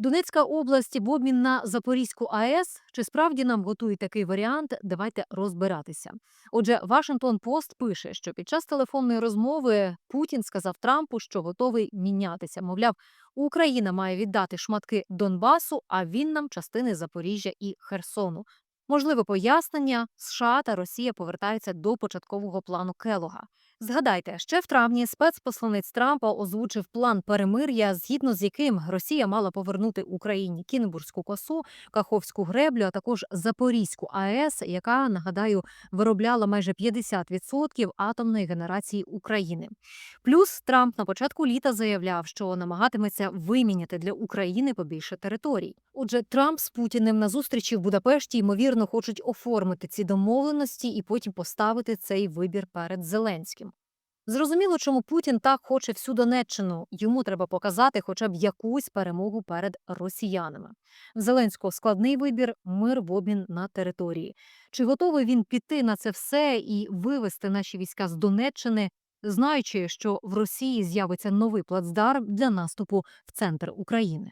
Донецька область в обмін на Запорізьку АЕС. Чи справді нам готують такий варіант? Давайте розбиратися. Отже, Вашингтон Пост пише, що під час телефонної розмови Путін сказав Трампу, що готовий мінятися. Мовляв, Україна має віддати шматки Донбасу, а він нам частини Запоріжжя і Херсону. Можливе пояснення, США та Росія повертаються до початкового плану Келога. Згадайте, ще в травні спецпосланець Трампа озвучив план перемир'я, згідно з яким Росія мала повернути Україні Кінбурзьку косу, Каховську греблю, а також Запорізьку АЕС, яка нагадаю виробляла майже 50% атомної генерації України. Плюс Трамп на початку літа заявляв, що намагатиметься виміняти для України побільше територій. Отже, Трамп з Путіним на зустрічі в Будапешті ймовірно хочуть оформити ці домовленості і потім поставити цей вибір перед Зеленським. Зрозуміло, чому Путін так хоче всю Донеччину. Йому треба показати хоча б якусь перемогу перед росіянами. В Зеленського складний вибір мир в обмін на території. Чи готовий він піти на це все і вивести наші війська з Донеччини, знаючи, що в Росії з'явиться новий плацдарм для наступу в центр України?